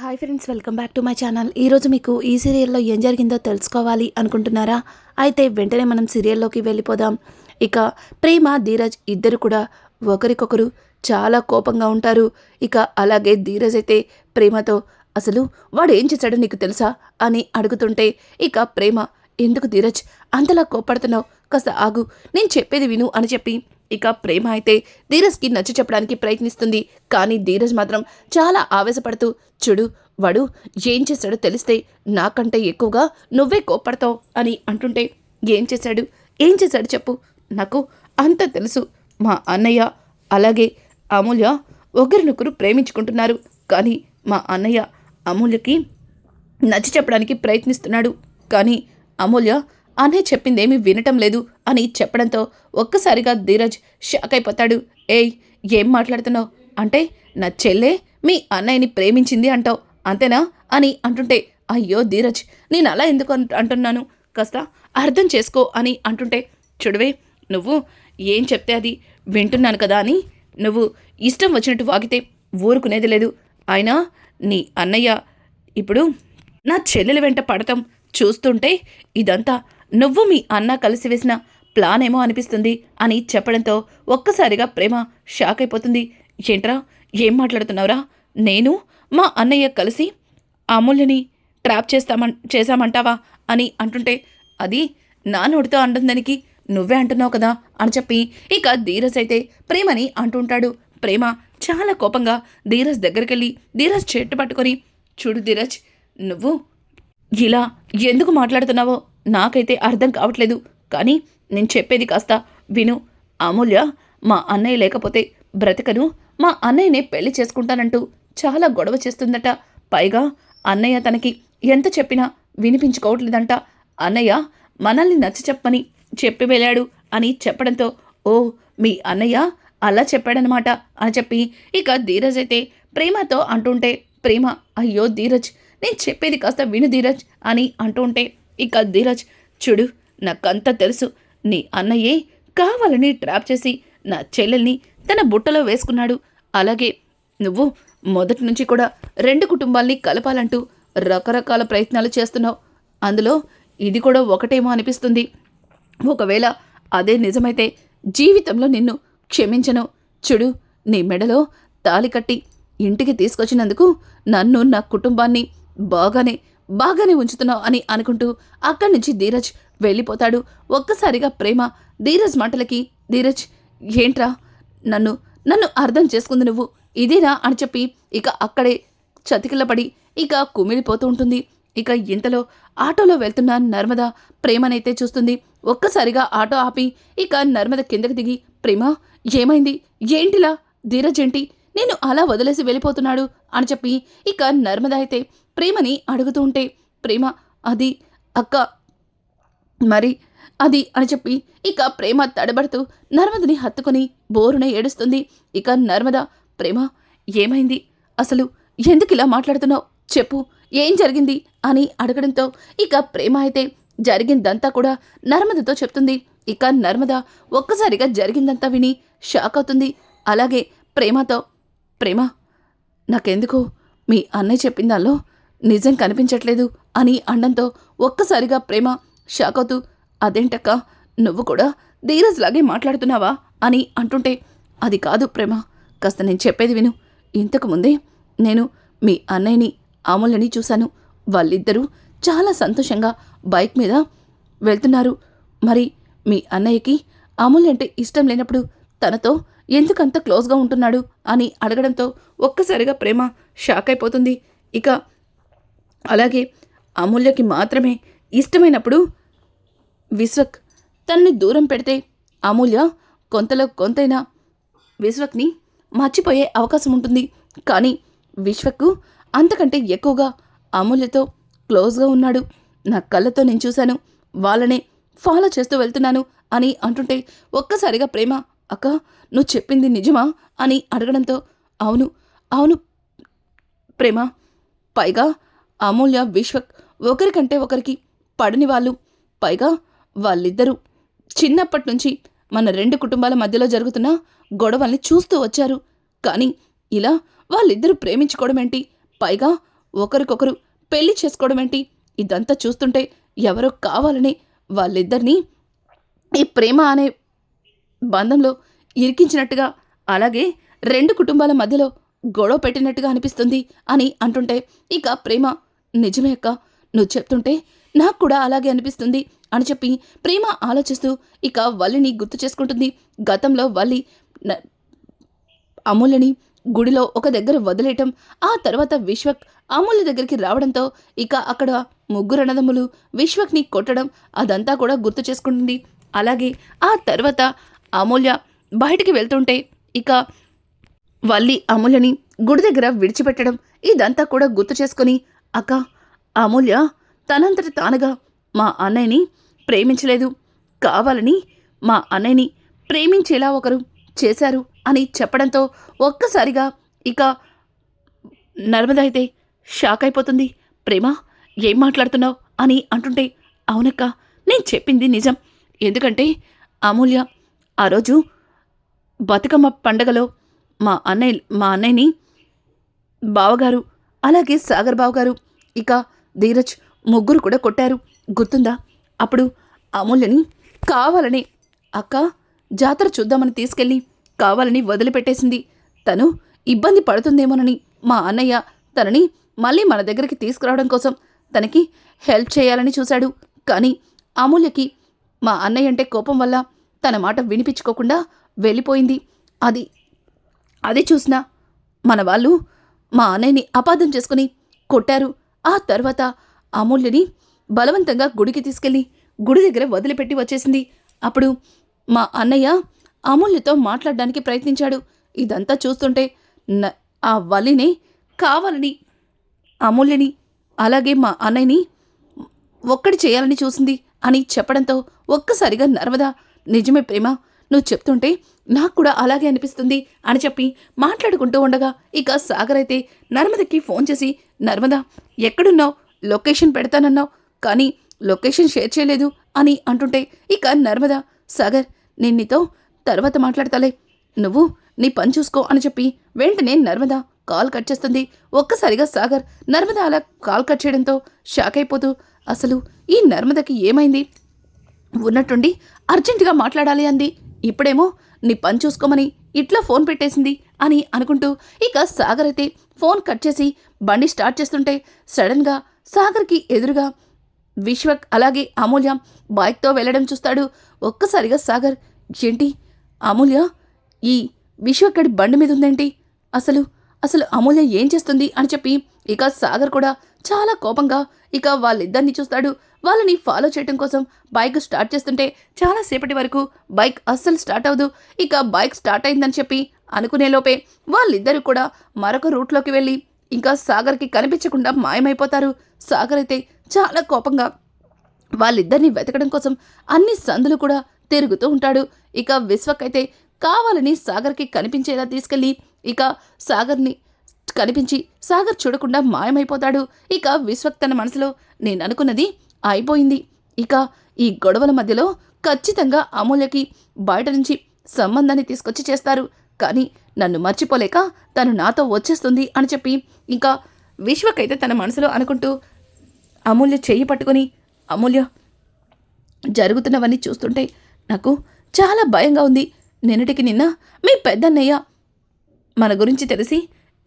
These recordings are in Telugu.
Hi friends welcome back to my channel. ఈరోజు మీకు ఈ సీరియల్లో ఏం జరిగిందో తెలుసుకోవాలి అనుకుంటున్నారా? అయితే వెంటనే మనం సీరియల్లోకి వెళ్ళిపోదాం. ఇక ప్రేమ ధీరజ్ ఇద్దరు కూడా ఒకరికొకరు చాలా కోపంగా ఉంటారు. ఇక అలాగే ధీరజ్ అయితే ప్రేమతో అసలు వాడు ఏం చేశాడో నీకు తెలుసా? అని అడుగుతుంటే ఇక ప్రేమ ఎందుకు ధీరజ్ అంతలా కోపడుతున్నావు కాస్త ఆగు నేను చెప్పేది విను అని చెప్పి ఇక ప్రేమ అయితే ధీరజ్కి నచ్చ చెప్పడానికి ప్రయత్నిస్తుంది. కానీ ధీరజ్ మాత్రం చాలా ఆవేశపడుతూ చూడు వాడు ఏం చేశాడో తెలిస్తే నాకంటే ఎక్కువగా నువ్వే కోపడతావు అని అంటుంటే ఏం చేశాడు? ఏం చేశాడు చెప్పు. నాకు అంత తెలుసు. మా అన్నయ్య అలాగే అమూల్య ఒకరినొకరు ప్రేమించుకుంటున్నారు. కానీ మా అన్నయ్య అమూల్యకి నచ్చ చెప్పడానికి ప్రయత్నిస్తున్నాడు. కానీ అమూల్య అనే చెప్పిందేమీ వినటం లేదు అని చెప్పడంతో ఒక్కసారిగా ధీరజ్ షాక్ అయిపోతాడు. ఏయ్ ఏం మాట్లాడుతున్నావు? అంటే నా చెల్లె మీ అన్నయ్యని ప్రేమించింది అంటావు అంతేనా? అని అంటుంటే అయ్యో ధీరజ్ నేను అలా ఎందుకు అంట- అంటున్నాను? కాస్త అర్థం చేసుకో అని అంటుంటే చూడవే నువ్వు ఏం చెప్తే అది వింటున్నాను కదా అని నువ్వు ఇష్టం వచ్చినట్టు వాగితే ఊరుకునేది లేదు. అయినా నీ అన్నయ్య ఇప్పుడు నా చెల్లెల వెంట పడటం చూస్తుంటే ఇదంతా నువ్వు మీ అన్న కలిసి వేసిన ప్లాన్ ఏమో అనిపిస్తుంది అని చెప్పడంతో ఒక్కసారిగా ప్రేమ షాక్ అయిపోతుంది. ఏంట్రా? ఏం మాట్లాడుతున్నావురా? నేను మా అన్నయ్య కలిసి అమూల్యని ట్రాప్ చేస్తామం చేశామంటావా? అని అంటుంటే అది నా నోటితో అంటుందానికి నువ్వే అంటున్నావు కదా? అని చెప్పి ఇక ధీరజ్ అయితే ప్రేమని అంటుంటాడు ప్రేమ చాలా కోపంగా ధీరజ్ దగ్గరికెళ్ళి ధీరజ్ చెట్టు పట్టుకొని చూడు ధీరజ్ నువ్వు ఇలా ఎందుకు మాట్లాడుతున్నావో నాకైతే అర్థం కావట్లేదు. కానీ నేను చెప్పేది కాస్త విను. అమూల్య మా అన్నయ్య లేకపోతే బ్రతకను. మా అన్నయ్యనే పెళ్ళి చేసుకుంటానంటూ చాలా గొడవ చేస్తుందట. పైగా అన్నయ్య తనకి ఎంత చెప్పినా వినిపించుకోవట్లేదంట. అన్నయ్య మనల్ని నచ్చ చెప్పని చెప్పి వెళ్ళాడు అని చెప్పడంతో ఓ మీ అన్నయ్య అలా చెప్పాడనమాట అని చెప్పి ఇక ధీరజ్ అయితే ప్రేమతో అంటుంటే ప్రేమ అయ్యో ధీరజ్ నేను చెప్పేది కాస్త విను ధీరజ్ అని అంటుంటే ఇక ధీరజ్ చూడు నాకంతా తెలుసు. నీ అన్నయ్యే కావాలని ట్రాప్ చేసి నా చెల్లెల్ని తన బుట్టలో వేసుకున్నాడు. అలాగే నువ్వు మొదటి నుంచి కూడా రెండు కుటుంబాల్ని కలపాలంటూ రకరకాల ప్రయత్నాలు చేస్తున్నావు. అందులో ఇది కూడా ఒకటేమో అనిపిస్తుంది. ఒకవేళ అదే నిజమైతే జీవితంలో నిన్ను క్షమించను. చూడు నీ మెడలో తాలి కట్టి ఇంటికి తీసుకొచ్చినందుకు నన్ను నా కుటుంబాన్ని బాగానే బాగానే ఉంచుతున్నావు అని అనుకుంటూ అక్కడి నుంచి ధీరజ్ వెళ్ళిపోతాడు. ఒక్కసారిగా ప్రేమ ధీరజ్ మాటలకి ధీరజ్ ఏంట్రా? నన్ను నన్ను అర్థం చేసుకుంది నువ్వు. ఇదేనా? అని చెప్పి ఇక అక్కడే చతికిలపడి ఇక కుమిలిపోతూ ఉంటుంది. ఇక ఇంతలో ఆటోలో వెళ్తున్న నర్మద ప్రేమనైతే చూస్తుంది. ఒక్కసారిగా ఆటో ఆపి ఇక నర్మద కిందకి దిగి ప్రేమ ఏమైంది? ఏంటిలా? ధీరజ్ ఏంటి? నేను అలా వదిలేసి వెళ్ళిపోతున్నాడు అని చెప్పి ఇక నర్మద అయితే ప్రేమని అడుగుతూ ఉంటే ప్రేమ అది అక్క మరి అది అని చెప్పి ఇక ప్రేమ తడబడుతూ నర్మదని హత్తుకొని బోరున ఏడుస్తుంది. ఇక నర్మద ప్రేమ ఏమైంది? అసలు ఎందుకు ఇలా మాట్లాడుతున్నావు? చెప్పు ఏం జరిగింది? అని అడగడంతో ఇక ప్రేమ అయితే జరిగిందంతా కూడా నర్మదతో చెప్తుంది. ఇక నర్మద ఒక్కసారిగా జరిగిందంతా విని షాక్ అవుతుంది. అలాగే ప్రేమతో ప్రేమ నాకెందుకు మీ అన్నయ్య చెప్పిన దానిలో నిజం కనిపించట్లేదు అని అండంతో ఒక్కసారిగా ప్రేమ షాక్ అవుతూ అదేంటక్క నువ్వు కూడా ధీరజ్ లాగే మాట్లాడుతున్నావా? అని అంటుంటే అది కాదు ప్రేమ కాస్త నేను చెప్పేది విను. ఇంతకు ముందే నేను మీ అన్నయ్యని అమలని చూశాను. వాళ్ళిద్దరూ చాలా సంతోషంగా బైక్ మీద వెళ్తున్నారు. మరి మీ అన్నయ్యకి అమూల్య అంటే ఇష్టం లేనప్పుడు తనతో ఎందుకంత క్లోజ్గా ఉంటున్నాడు అని అడగడంతో ఒక్కసారిగా ప్రేమ షాక్ అయిపోతుంది. ఇక అలాగే అమూల్యకి మాత్రమే ఇష్టమైనప్పుడు విశ్వక్ తనని దూరం పెడితే అమూల్య కొంతలో కొంతైనా విశ్వక్ని మర్చిపోయే అవకాశం ఉంటుంది. కానీ విశ్వక్కు అంతకంటే ఎక్కువగా అమూల్యతో క్లోజ్గా ఉన్నాడు. నా కళ్ళతో నేను చూశాను. వాళ్ళనే ఫాలో చేస్తూ వెళ్తున్నాను అని అంటుంటే ఒక్కసారిగా ప్రేమ అక్క నువ్వు చెప్పింది నిజమా అని అడగడంతో అవును అవును ప్రేమ. పైగా అమూల్య విశ్వక్ ఒకరికంటే ఒకరికి పడని వాళ్ళు. పైగా వాళ్ళిద్దరూ చిన్నప్పటి నుంచి మన రెండు కుటుంబాల మధ్యలో జరుగుతున్న గొడవల్ని చూస్తూ వచ్చారు. కానీ ఇలా వాళ్ళిద్దరూ ప్రేమించుకోవడం ఏంటి పైగా ఒకరికొకరు పెళ్ళి చేసుకోవడం ఏంటి ఇదంతా చూస్తుంటే ఎవరో కావాలని వాళ్ళిద్దరినీ ఈ ప్రేమ అనే బంధంలో ఇరికించినట్టుగా అలాగే రెండు కుటుంబాల మధ్యలో గొడవ పెట్టినట్టుగా అనిపిస్తుంది అని అంటుంటే ఇక ప్రేమ నిజమే అక్క నువ్వు చెప్తుంటే నాకు కూడా అలాగే అనిపిస్తుంది అని చెప్పి ప్రేమ ఆలోచిస్తూ ఇక వల్లిని గుర్తు చేసుకుంటుంది. గతంలో వల్లి అమూల్యని గుడిలో ఒక దగ్గర వదిలేయటం ఆ తర్వాత విశ్వక్ అమూల్య దగ్గరికి రావడంతో ఇక అక్కడ ముగ్గురు అన్నదమ్ములు విశ్వక్ని కొట్టడం అదంతా కూడా గుర్తు చేసుకుంటుంది. అలాగే ఆ తర్వాత అమూల్య బయటికి వెళ్తుంటే ఇక వల్లి అమూల్యని గుడి దగ్గర విడిచిపెట్టడం ఇదంతా కూడా గుర్తు చేసుకొని అక్క అమూల్య తనంతట తానగా మా అన్నయ్యని ప్రేమించలేదు. కావాలని మా అన్నయ్యని ప్రేమించేలా ఒకరు చేశారు అని చెప్పడంతో ఒక్కసారిగా ఇక నర్మద అయితే షాక్ అయిపోతుంది. ప్రేమ ఏం మాట్లాడుతున్నావు? అని అంటుంటే అవునక్క నేను చెప్పింది నిజం. ఎందుకంటే అమూల్య ఆ రోజు బతుకమ్మ పండగలో మా అన్నయ్య మా అన్నయ్యని బావగారు అలాగే సాగర్ బావగారు ఇక ధీరజ్ ముగ్గురు కూడా కొట్టారు. గుర్తుందా? అప్పుడు అమూల్యని కావాలని అక్క జాతర చూద్దామని తీసుకెళ్ళి కావాలని వదిలిపెట్టేసింది. తను ఇబ్బంది పడుతుందేమోనని మా అన్నయ్య తనని మళ్ళీ మన దగ్గరికి తీసుకురావడం కోసం తనకి హెల్ప్ చేయాలని చూశాడు. కానీ అమూల్యకి మా అన్నయ్య అంటే కోపం వల్ల తన మాట వినిపించుకోకుండా వెళ్ళిపోయింది. అది అది చూసిన మన వాళ్ళు మా అన్నయ్యని అపార్థం చేసుకుని కొట్టారు. ఆ తర్వాత అమూల్యని బలవంతంగా గుడికి తీసుకెళ్ళి గుడి దగ్గర వదిలిపెట్టి వచ్చేసింది. అప్పుడు మా అన్నయ్య అమూల్యతో మాట్లాడడానికి ప్రయత్నించాడు. ఇదంతా చూస్తుంటే ఆ వల్లిని కావాలని అమూల్యని అలాగే మా అన్నయ్యని ఒక్కడి చేయాలని చూసింది అని చెప్పడంతో ఒక్కసారిగా నర్మదా నిజమే ప్రేమ నువ్వు చెప్తుంటే నాకు కూడా అలాగే అనిపిస్తుంది అని చెప్పి మాట్లాడుకుంటూ ఉండగా ఇక సాగర్ అయితే నర్మదకి ఫోన్ చేసి నర్మద ఎక్కడున్నావు? లొకేషన్ పెడతానన్నావు కానీ లొకేషన్ షేర్ చేయలేదు అని అంటుంటే ఇక నర్మద సాగర్ నేను నీతో తర్వాత మాట్లాడతాలే. నువ్వు నీ పని చూసుకో అని చెప్పి వెంటనే నర్మద కాల్ కట్ చేస్తుంది. ఒక్కసారిగా సాగర్ నర్మద అలా కాల్ కట్ చేయడంతో షాక్ అయిపోతూ అసలు ఈ నర్మదకి ఏమైంది? ఉన్నట్టుండి అర్జెంటుగా మాట్లాడాలి అంది. ఇప్పుడేమో నీ పని చూసుకోమని ఇట్లా ఫోన్ పెట్టేసింది అని అనుకుంటూ ఇక సాగర్ అయితే ఫోన్ కట్ చేసి బండి స్టార్ట్ చేస్తుంటే సడన్గా సాగర్కి ఎదురుగా విశ్వక్ అలాగే అమూల్య బైక్తో వెళ్ళడం చూస్తాడు. ఒక్కసారిగా సాగర్ ఏంటి అమూల్య ఈ విశ్వక్కడి బండి మీద ఉందేంటి? అసలు అసలు అమూల్య ఏం చేస్తుంది? అని చెప్పి ఇక సాగర్ కూడా చాలా కోపంగా ఇక వాళ్ళిద్దరిని చూస్తాడు. వాళ్ళని ఫాలో చేయడం కోసం బైక్ స్టార్ట్ చేస్తుంటే చాలా సేపటి వరకు బైక్ అస్సలు స్టార్ట్ అవ్వదు. ఇక బైక్ స్టార్ట్ అయిందని చెప్పి అనుకునే లోపే వాళ్ళిద్దరూ కూడా మరొక రూట్లోకి వెళ్ళి ఇంకా సాగర్కి కనిపించకుండా మాయమైపోతారు. సాగర్ అయితే చాలా కోపంగా వాళ్ళిద్దరిని వెతకడం కోసం అన్ని సందులు కూడా తిరుగుతూ ఉంటాడు. ఇక విశ్వక్ అయితే కావాలని సాగర్కి కనిపించేలా తీసుకెళ్ళి ఇక సాగర్ని కనిపించి సాగర్ చూడకుండా మాయమైపోతాడు. ఇక విశ్వక్ తన మనసులో నేను అనుకున్నది అయిపోయింది ఇక ఈ గొడవల మధ్యలో ఖచ్చితంగా అమూల్యకి బయట నుంచి సంబంధాన్ని తీసుకొచ్చి చేస్తారు. కానీ నన్ను మర్చిపోలేక తను నాతో వచ్చేస్తుంది అని చెప్పి ఇంకా విశ్వకైతే తన మనసులో అనుకుంటూ అమూల్య చెయ్యి పట్టుకొని అమూల్య జరుగుతున్నవన్నీ చూస్తుంటే నాకు చాలా భయంగా ఉంది. నిన్నటికి నిన్న మీ పెద్దన్నయ్య మన గురించి తెలిసి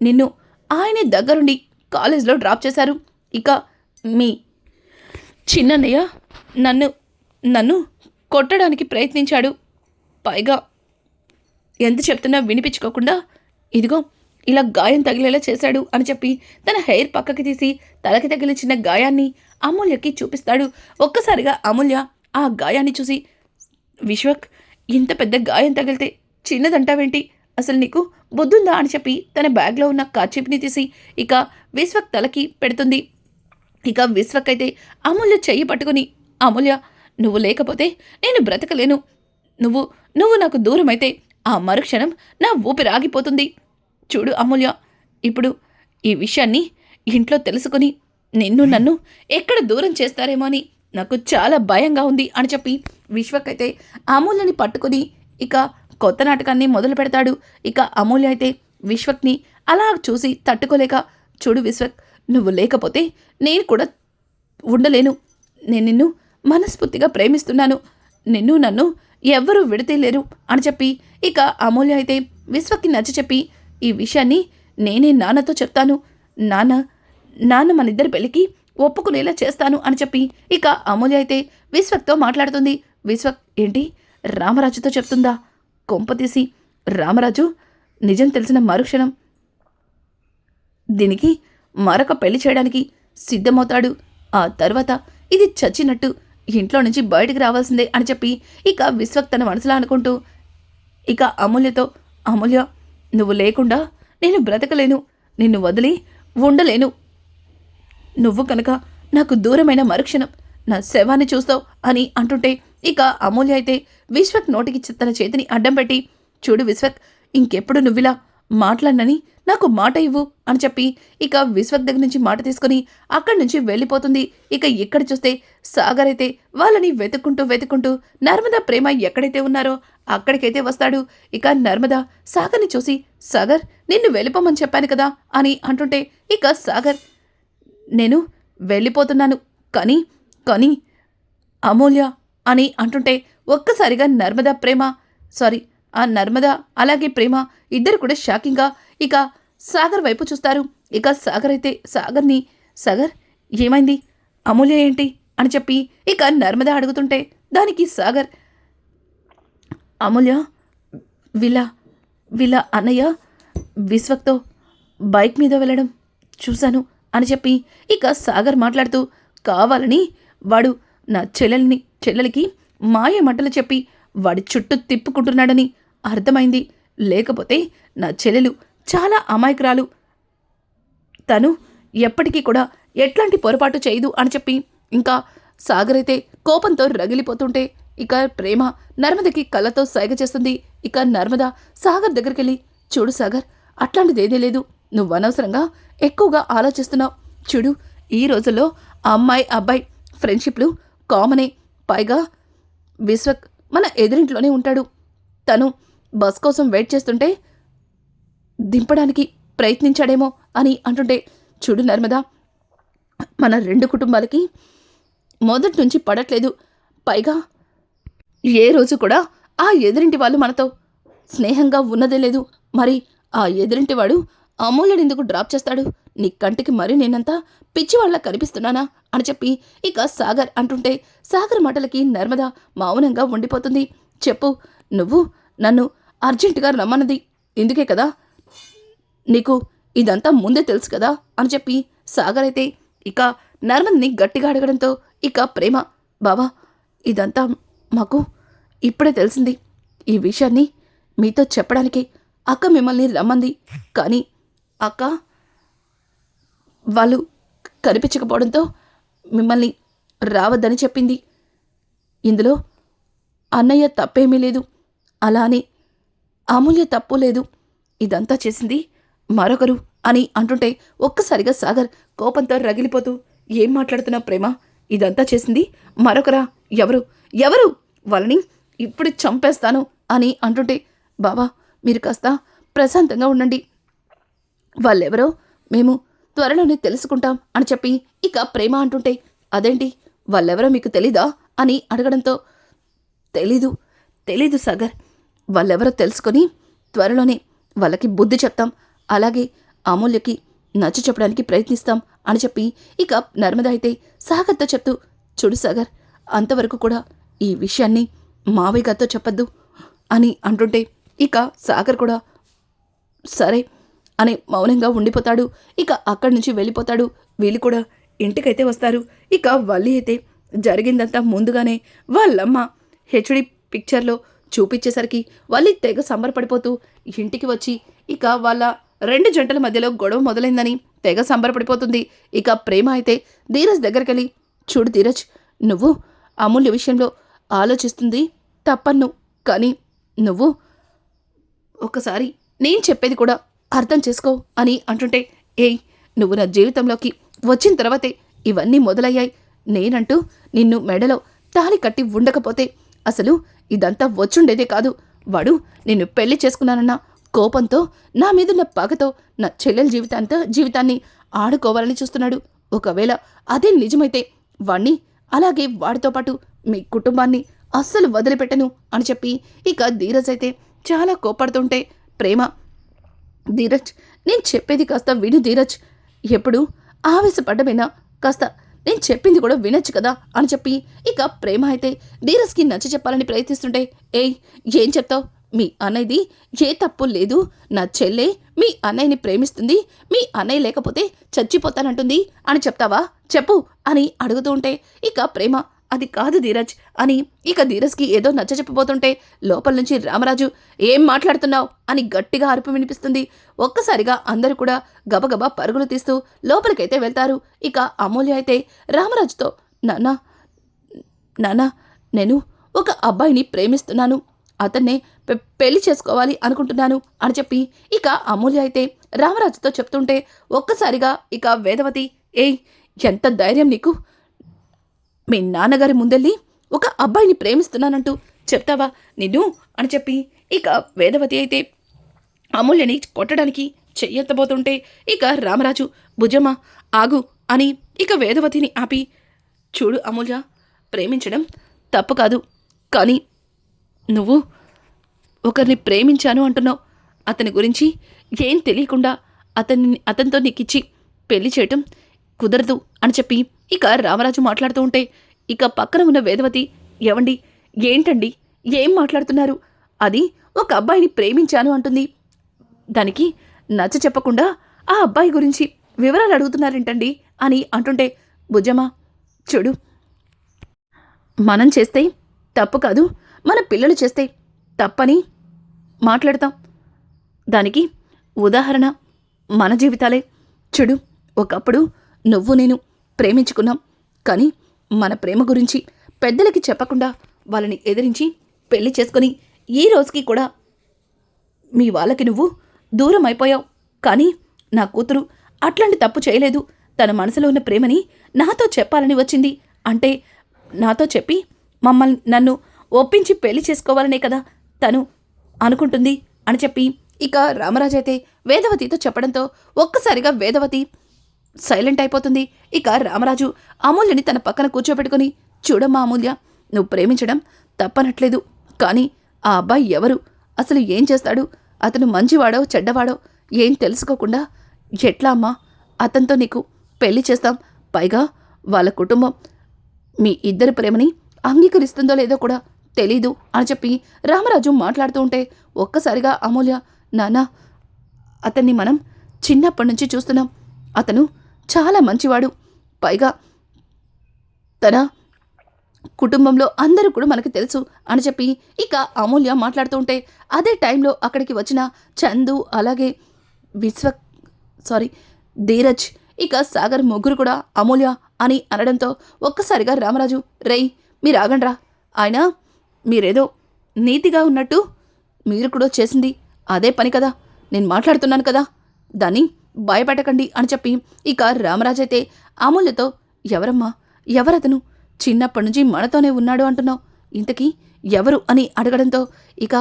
నిన్ను ఆయనే దగ్గరుండి కాలేజ్లో డ్రాప్ చేశారు. ఇక మీ చిన్నన్నయ్య నన్ను నన్ను కొట్టడానికి ప్రయత్నించాడు. పైగా ఎంత చెప్తున్నా వినిపించుకోకుండా ఇదిగో ఇలా గాయం తగిలేలా చేశాడు అని చెప్పి తన హెయిర్ పక్కకి తీసి తలకి చిన్న గాయాన్ని అమూల్యకి చూపిస్తాడు. ఒక్కసారిగా అమూల్య ఆ గాయాన్ని చూసి విశ్వక్ ఇంత పెద్ద గాయం తగిలితే చిన్నదంటావేంటి? అసలు నీకు బుద్ధుందా? అని చెప్పి తన బ్యాగ్లో ఉన్న కార్చిప్ని తీసి ఇక విశ్వక్ తలకి పెడుతుంది. ఇక విశ్వకైతే అమూల్య చెయ్యి పట్టుకుని అమూల్య నువ్వు లేకపోతే నేను బ్రతకలేను. నువ్వు నువ్వు నాకు దూరం అయితే ఆ మరుక్షణం నా ఊపిరి ఆగిపోతుంది. చూడు అమూల్య ఇప్పుడు ఈ విషయాన్ని ఇంట్లో తెలుసుకుని నిన్ను నన్ను ఎక్కడ దూరం చేస్తారేమో అని నాకు చాలా భయంగా ఉంది అని చెప్పి విశ్వకైతే అమూల్యని పట్టుకుని ఇక కొత్త నాటకాన్ని మొదలు పెడతాడు. ఇక అమూల్య అయితే విశ్వక్ని అలా చూసి తట్టుకోలేక చూడు విశ్వక్ నువ్వు లేకపోతే నేను కూడా ఉండలేను. నేను నిన్ను మనస్ఫూర్తిగా ప్రేమిస్తున్నాను. నిన్ను నన్ను ఎవ్వరూ విడతీయలేరు అని చెప్పి ఇక అమూల్య అయితే విశ్వక్కి నచ్చ చెప్పి ఈ విషయాన్ని నేనే నాన్నతో చెప్తాను. నాన్న నాన్న మన ఇద్దరి పెళ్ళికి ఒప్పుకునేలా చేస్తాను అని చెప్పి ఇక అమూల్య అయితే విశ్వక్తో మాట్లాడుతుంది. విశ్వక్ ఏంటి? రామరాజుతో చెప్తుందా? కొంపతీసి రామరాజు నిజం తెలిసిన మరుక్షణం. దీనికి మరొక పెళ్ళి చేయడానికి సిద్ధమవుతాడు. ఆ తర్వాత ఇది చచ్చినట్టు ఇంట్లో నుంచి బయటికి రావాల్సిందే అని చెప్పి ఇక విశ్వక్ తన మనసులో అనుకుంటూ ఇక అమూల్యతో అమూల్య నువ్వు లేకుండా నేను బ్రతకలేను నిన్ను వదిలి ఉండలేను. నువ్వు కనుక నాకు దూరమైన మరుక్షణం నా శవాన్ని చూస్తావు అని అంటుంటే ఇక అమూల్య అయితే విశ్వక్ నోటికి తన చేతిని అడ్డం పెట్టి చూడు విశ్వక్ ఇంకెప్పుడు నువ్విలా మాట్లాడనని నాకు మాట ఇవ్వు అని చెప్పి ఇక విశ్వక్ దగ్గర నుంచి మాట తీసుకుని అక్కడి నుంచి వెళ్ళిపోతుంది. ఇక ఇక్కడ చూస్తే సాగర్ అయితే వాళ్ళని వెతుక్కుంటూ వెతుక్కుంటూ నర్మదా ప్రేమ ఎక్కడైతే ఉన్నారో అక్కడికైతే వస్తాడు. ఇక నర్మదా సాగర్ని చూసి సాగర్ నిన్ను వెళ్ళిపోమని చెప్పాను కదా అని అంటుంటే ఇక సాగర్ నేను వెళ్ళిపోతున్నాను. కానీ కానీ అమూల్య అని అంటుంటే ఒక్కసారిగా నర్మదా ప్రేమ సారీ ఆ నర్మదా అలాగే ప్రేమ ఇద్దరు కూడా షాకింగ్గా ఇక సాగర్ వైపు చూస్తారు. ఇక సాగర్ అయితే సాగర్ని సాగర్ ఏమైంది? అమూల్య ఏంటి? అని చెప్పి ఇక నర్మదా అడుగుతుంటే దానికి సాగర్ అమూల్య వీళ్ళ వీళ్ళ అన్నయ్య విశ్వక్తో బైక్ మీద వెళ్ళడం చూశాను అని చెప్పి ఇక సాగర్ మాట్లాడుతూ కావాలని వాడు నా చెల్లెల్ని చెల్లెలికి మాయ మంటలు చెప్పి వాడి చుట్టూ తిప్పుకుంటున్నాడని అర్థమైంది. లేకపోతే నా చెల్లెలు చాలా అమాయకురాలు. తను ఎప్పటికీ కూడా ఎట్లాంటి పొరపాటు చేయదు అని చెప్పి ఇంకా సాగర్ అయితే కోపంతో రగిలిపోతుంటే ఇక ప్రేమ నర్మదకి కళ్ళతో సైగ చేస్తుంది. ఇక నర్మద సాగర్ దగ్గరికి వెళ్ళి చూడు సాగర్ అట్లాంటిదేదీ లేదు. నువ్వు అనవసరంగా ఎక్కువగా ఆలోచిస్తున్నావు. చూడు ఈ రోజుల్లో అమ్మాయి అబ్బాయి ఫ్రెండ్షిప్లు కామనే. పైగా విశ్వక్ మన ఎదురింట్లోనే ఉంటాడు. తను బస్ కోసం వెయిట్ చేస్తుంటే దింపడానికి ప్రయత్నించాడేమో అని అంటుంటే చూడు నర్మదా మన రెండు కుటుంబాలకి మొదటి నుంచి పడట్లేదు. పైగా ఏ రోజు కూడా ఆ ఎదురింటి వాళ్ళు మనతో స్నేహంగా ఉన్నదే లేదు. మరి ఆ ఎదురింటి వాడు అమూల్యని ఎందుకు డ్రాప్ చేస్తాడు? నీ కంటికి మరి నేనంతా పిచ్చివాళ్ళ కనిపిస్తున్నానా? అని చెప్పి ఇక సాగర్ అంటుంటే సాగర్ మాటలకి నర్మద మౌనంగా ఉండిపోతుంది. చెప్పు నువ్వు నన్ను అర్జెంటుగా రమ్మన్నది. ఇందుకే కదా? నీకు ఇదంతా ముందే తెలుసు కదా అని చెప్పి సాగర్ అయితే ఇక నర్మద్ని గట్టిగా అడగడంతో ఇక ప్రేమ బావా ఇదంతా మాకు ఇప్పుడే తెలిసింది. ఈ విషయాన్ని మీతో చెప్పడానికి అక్క మిమ్మల్ని రమ్మంది. కానీ అక్క వాళ్ళు కనిపించకపోవడంతో మిమ్మల్ని రావద్దని చెప్పింది. ఇందులో అన్నయ్య తప్పేమీ లేదు. అలా అని అమూల్య తప్పు లేదు. ఇదంతా చేసింది మరొకరు అని అంటుంటే ఒక్కసారిగా సాగర్ కోపంతో రగిలిపోతూ ఏం మాట్లాడుతున్నావు ప్రేమ? ఇదంతా చేసింది మరొకరా? ఎవరు? ఎవరు? వాళ్ళని ఇప్పుడు చంపేస్తాను అని అంటుంటే బాబా మీరు కాస్త ప్రశాంతంగా ఉండండి. వాళ్ళెవరో మేము త్వరలోనే తెలుసుకుంటాం అని చెప్పి ఇక ప్రేమ అంటుంటే అదేంటి? వాళ్ళెవరో మీకు తెలీదా? అని అడగడంతో తెలీదు తెలీదు సాగర్. వాళ్ళెవరో తెలుసుకొని త్వరలోనే వాళ్ళకి బుద్ధి చెప్తాం. అలాగే అమూల్యకి నచ్చ చెప్పడానికి ప్రయత్నిస్తాం అని చెప్పి ఇక నర్మద అయితే సాగర్తో చెప్తూ చూడు సాగర్ అంతవరకు కూడా ఈ విషయాన్ని మావయ్య గారితో చెప్పద్దు అని అంటుంటే ఇక సాగర్ కూడా సరే అని మౌనంగా ఉండిపోతాడు. ఇక అక్కడి నుంచి వెళ్ళిపోతాడు. వీళ్ళు కూడా ఇంటికైతే వస్తారు. ఇక వల్లి అయితే జరిగిందంతా ముందుగానే వాళ్ళమ్మ హెచ్డి పిక్చర్లో చూపించేసరికి వల్లి తెగ సంబరపడిపోతూ ఇంటికి వచ్చి ఇక వాళ్ళ రెండు జంటల మధ్యలో గొడవ మొదలైందని తెగ సంబరపడిపోతుంది. ఇక ప్రేమ అయితే ధీరజ్ దగ్గరికెళ్ళి చూడు ధీరజ్ నువ్వు అమూల్య విషయంలో ఆలోచిస్తుంది తప్పన్ను కానీ నువ్వు ఒకసారి నేను చెప్పేది కూడా అర్థం చేసుకో అని అంటుంటే ఏయ్ నువ్వు నా జీవితంలోకి వచ్చిన తర్వాతే ఇవన్నీ మొదలయ్యాయి. నేనంటూ నిన్ను మెడలో తాళి కట్టి ఉండకపోతే అసలు ఇదంతా వచ్చుండేదే కాదు. వాడు నిన్ను పెళ్ళి చేసుకున్నానన్నా కోపంతో నా మీదున్న పగతో నా చెల్లెల జీవితాంతో జీవితాన్ని ఆడుకోవాలని చూస్తున్నాడు. ఒకవేళ అదే నిజమైతే వాణ్ణి అలాగే వాడితో పాటు మీ కుటుంబాన్ని అస్సలు వదిలిపెట్టను అని చెప్పి ఇక ధీరజ్ అయితే చాలా కోపడుతుంటే ప్రేమ ధీరజ్ నేను చెప్పేది కాస్త విను ధీరజ్. ఎప్పుడు ఆవేశపడ్డమైనా కాస్త నేను చెప్పింది కూడా వినొచ్చు కదా అని చెప్పి ఇక ప్రేమ అయితే ధీరజ్కి నచ్చ చెప్పాలని ప్రయత్నిస్తుంటే ఏయ్ ఏం చెప్తావు? మీ అన్నయ్యది ఏ తప్పు లేదు. నా చెల్లె మీ అన్నయ్యని ప్రేమిస్తుంది. మీ అన్నయ్య లేకపోతే చచ్చిపోతానంటుంది అని చెప్తావా? చెప్పు అని అడుగుతూ ఉంటే ఇక ప్రేమ అది కాదు ధీరజ్ అని ఇక ధీరజ్కి ఏదో నచ్చ చెప్పబోతుంటే లోపల నుంచి రామరాజు ఏం మాట్లాడుతున్నావు? అని గట్టిగా అరుపు వినిపిస్తుంది. ఒక్కసారిగా అందరూ కూడా గబగబా పరుగులు తీస్తూ లోపలికైతే వెళ్తారు. ఇక అమూల్య అయితే రామరాజుతో నాన్న నాన్న నేను ఒక అబ్బాయిని ప్రేమిస్తున్నాను. అతన్నే పెళ్ళి చేసుకోవాలి అనుకుంటున్నాను అని చెప్పి ఇక అమూల్య అయితే రామరాజుతో చెప్తుంటే ఒక్కసారిగా ఇక వేదవతి ఏయ్ ఎంత ధైర్యం నీకు? మీ నాన్నగారి ముందెళ్ళి ఒక అబ్బాయిని ప్రేమిస్తున్నానంటూ చెప్తావా నిన్ను? అని చెప్పి ఇక వేదవతి అయితే అమూల్యని కొట్టడానికి చెయ్యెత్తబోతుంటే ఇక రామరాజు భుజమా ఆగు అని ఇక వేదవతిని ఆపి చూడు అమూల్య ప్రేమించడం తప్పు కాదు కానీ నువ్వు ఒకరిని ప్రేమించాను అంటున్నావు. అతని గురించి ఏం తెలియకుండా అతన్ని అతనితో నీకిచ్చి పెళ్ళి చేయటం కుదరదు అని చెప్పి ఇక రామరాజు మాట్లాడుతూ ఉంటే ఇక పక్కన ఉన్న వేదవతి ఏవండి ఏంటండి ఏం మాట్లాడుతున్నారు? అది ఒక అబ్బాయిని ప్రేమించాను అంటుంది. దానికి నచ్చ చెప్పకుండా ఆ అబ్బాయి గురించి వివరాలు అడుగుతున్నారేంటండి అని అంటుంటే భుజమా చూడు మనం చేస్తే తప్పు కాదు మన పిల్లలు చేస్తే తప్పని మాట్లాడతాం. దానికి ఉదాహరణ మన జీవితాలే. చెడు ఒకప్పుడు నువ్వు నేను ప్రేమించుకున్నాం. కానీ మన ప్రేమ గురించి పెద్దలకి చెప్పకుండా వాళ్ళని ఎదిరించి పెళ్ళి చేసుకొని ఈ రోజుకి కూడా మీ వాళ్ళకి నువ్వు దూరం అయిపోయావు. కానీ నా కూతురు అట్లాంటి తప్పు చేయలేదు. తన మనసులో ఉన్న ప్రేమని నాతో చెప్పాలని వచ్చింది. అంటే నాతో చెప్పి మమ్మల్ని నన్ను ఒప్పించి పెళ్ళి చేసుకోవాలనే కదా తను. అనుకుంటుంది అని చెప్పి ఇక రామరాజు అయితే వేదవతితో చెప్పడంతో ఒక్కసారిగా వేదవతి సైలెంట్ అయిపోతుంది. ఇక రామరాజు అమూల్యని తన పక్కన కూర్చోబెట్టుకుని చూడమ్మా అమూల్య నువ్వు ప్రేమించడం తప్పనట్లేదు. కానీ ఆ అబ్బాయి ఎవరు? అసలు ఏం చేస్తాడు? అతను మంచివాడో చెడ్డవాడో ఏం తెలుసుకోకుండా ఎట్లా అమ్మా? అతనితో నీకు పెళ్ళి చేస్తాం. పైగా వాళ్ళ కుటుంబం మీ ఇద్దరి ప్రేమని అంగీకరిస్తుందో లేదో కూడా తెలీదు అని చెప్పి రామరాజు మాట్లాడుతూ ఉంటే ఒక్కసారిగా అమూల్య నాన్న అతన్ని మనం చిన్నప్పటి నుంచి చూస్తున్నాం. అతను చాలా మంచివాడు. పైగా తన కుటుంబంలో అందరూ కూడా మనకు తెలుసు అని చెప్పి ఇక అమూల్య మాట్లాడుతూ ఉంటే అదే టైంలో అక్కడికి వచ్చిన చందు అలాగే విశ్వ సారీ ధీరజ్ ఇక సాగర్ ముగ్గురు కూడా అమూల్య అని అనడంతో ఒక్కసారిగా రామరాజు రేయ్ మీరు ఆగండ్రా. ఆయన మీరేదో నీతిగా ఉన్నట్టు మీరు కూడా చేసింది అదే పని కదా. నేను మాట్లాడుతున్నాను కదా. దాన్ని భయపెట్టకండి అని చెప్పి ఇక రామరాజు అయితే అమూల్యతో ఎవరమ్మా? ఎవరతను? చిన్నప్పటి నుంచి మనతోనే ఉన్నాడు అంటున్నావు. ఇంతకీ ఎవరు? అని అడగడంతో ఇక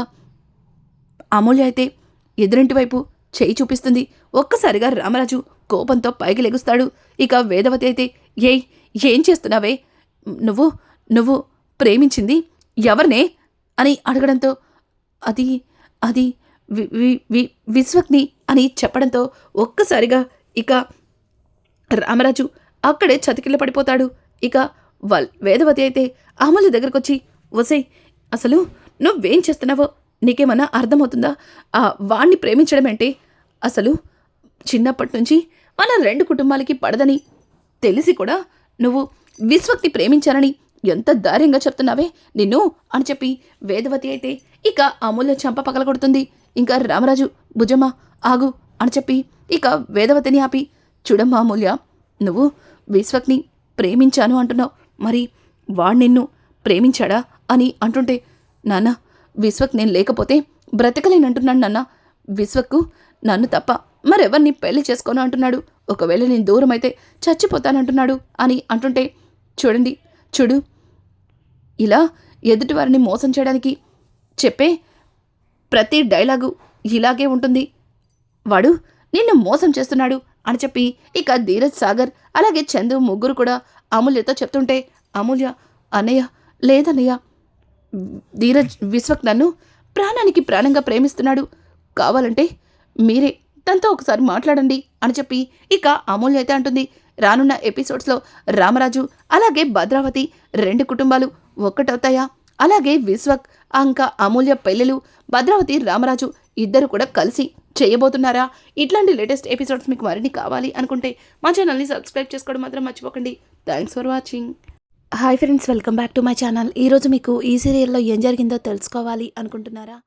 అమూల్య అయితే ఎదురింటి వైపు చేయి చూపిస్తుంది. ఒక్కసారిగా రామరాజు కోపంతో పైకి లెగుస్తాడు. ఇక వేదవతి అయితే ఏయ్ ఏం చేస్తున్నావే? నువ్వు నువ్వు ప్రేమించింది ఎవరినే? అని అడగడంతో అది అది వి వి- వి విశ్వక్ని అని చెప్పడంతో ఒక్కసారిగా ఇక రామరాజు అక్కడే చతికిల్ల పడిపోతాడు. ఇక వల్ వేదవతి అయితే అమలు దగ్గరకొచ్చి వసై అసలు నువ్వేం చేస్తున్నావో? నీకేమన్నా అర్థమవుతుందా? ఆ వాణ్ణి ప్రేమించడం ఏంటి అసలు చిన్నప్పటి నుంచి మన రెండు కుటుంబాలకి పడదని తెలిసి కూడా నువ్వు విశ్వక్తి ప్రేమించానని ఎంత ధైర్యంగా చెప్తున్నావే? నిన్ను అని చెప్పి వేదవతి అయితే ఇక అమూల్య చంప పగలగొడుతుంది. ఇంకా రామరాజు భుజమ్మ ఆగు అని చెప్పి ఇక వేదవతిని ఆపి చూడమ్మా అమూల్య నువ్వు విశ్వక్ని ప్రేమించాను అంటున్నావు. మరి వాడు నిన్ను ప్రేమించాడా అని అంటుంటే నాన్న విశ్వక్ నేను లేకపోతే బ్రతకలేనంటున్నాడు నాన్న. విశ్వక్కు నన్ను తప్ప మరెవరిని పెళ్ళి చేసుకోను అంటున్నాడు. ఒకవేళ నేను దూరం అయితే చచ్చిపోతానంటున్నాడు అని అంటుంటే చూడండి చూడు ఇలా ఎదుటివారిని మోసం చేయడానికి చెప్పే ప్రతి డైలాగు ఇలాగే ఉంటుంది. వాడు నిన్ను మోసం చేస్తున్నాడు అని చెప్పి ఇక ధీరజ్ సాగర్ అలాగే చందు ముగ్గురు కూడా అమూల్యతో చెప్తుంటే అమూల్య అన్నయ్య లేదన్నయ్య ధీరజ్ విశ్వక్ నన్ను ప్రాణానికి ప్రాణంగా ప్రేమిస్తున్నాడు. కావాలంటే మీరే తనతో ఒకసారి మాట్లాడండి అని చెప్పి ఇక అమూల్య అయితే అంటుంది. రానున్న ఎపిసోడ్స్లో రామరాజు అలాగే భద్రావతి రెండు కుటుంబాలు ఒక్కటవుతాయా అలాగే విశ్వక్ అంక అమూల్య పెళ్ళిలు భద్రావతి రామరాజు ఇద్దరు కూడా కలిసి చేయబోతున్నారా? ఇట్లాంటి లేటెస్ట్ ఎపిసోడ్స్ మీకు మరిన్ని కావాలి అనుకుంటే మా ఛానల్ని సబ్స్క్రైబ్ చేసుకోవడం మాత్రం మర్చిపోకండి. Thanks for watching. Hi friends welcome back to my channel. ఈరోజు మీకు ఈ సీరియల్లో ఏం జరిగిందో తెలుసుకోవాలి అనుకుంటున్నారా?